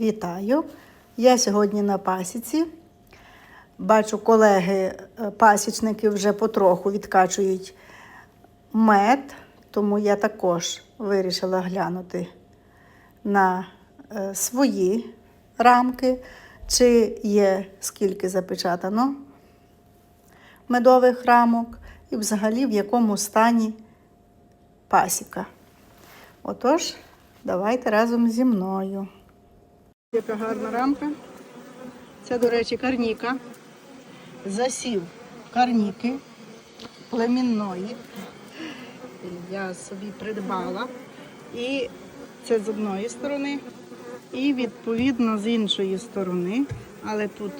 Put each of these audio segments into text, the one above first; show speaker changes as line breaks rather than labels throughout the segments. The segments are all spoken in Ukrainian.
Вітаю! Я сьогодні на пасіці. Бачу, колеги е, вже потроху відкачують мед, тому я також вирішила глянути на е, свої рамки, чи є скільки запечатано медових рамок, і взагалі в якому стані пасіка. Отож, давайте разом зі мною. Яка гарна рамка. Це, до речі, карніка. Засів карніки племінної. Я собі придбала. І це з одної сторони, і відповідно з іншої сторони. Але тут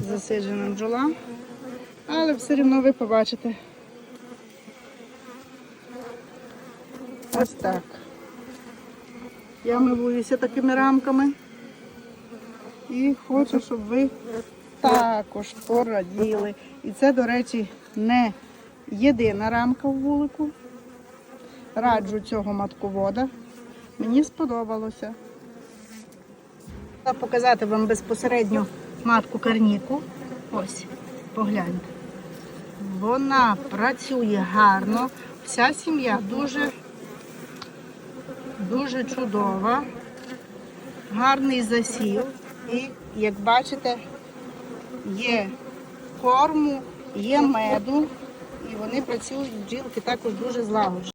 засиджена бджола. Але все одно ви побачите. Ось так. Я милуюся такими рамками. І хочу, щоб ви також пораділи. І це, до речі, не єдина рамка в вулику. Раджу цього матковода. Мені сподобалося. Хочу показати вам безпосередньо матку карніку. Ось, погляньте. Вона працює гарно. Вся сім'я дуже дуже чудова, гарний засів. І, як бачите, є корму, є меду, і вони працюють бджілки також дуже злагоджено.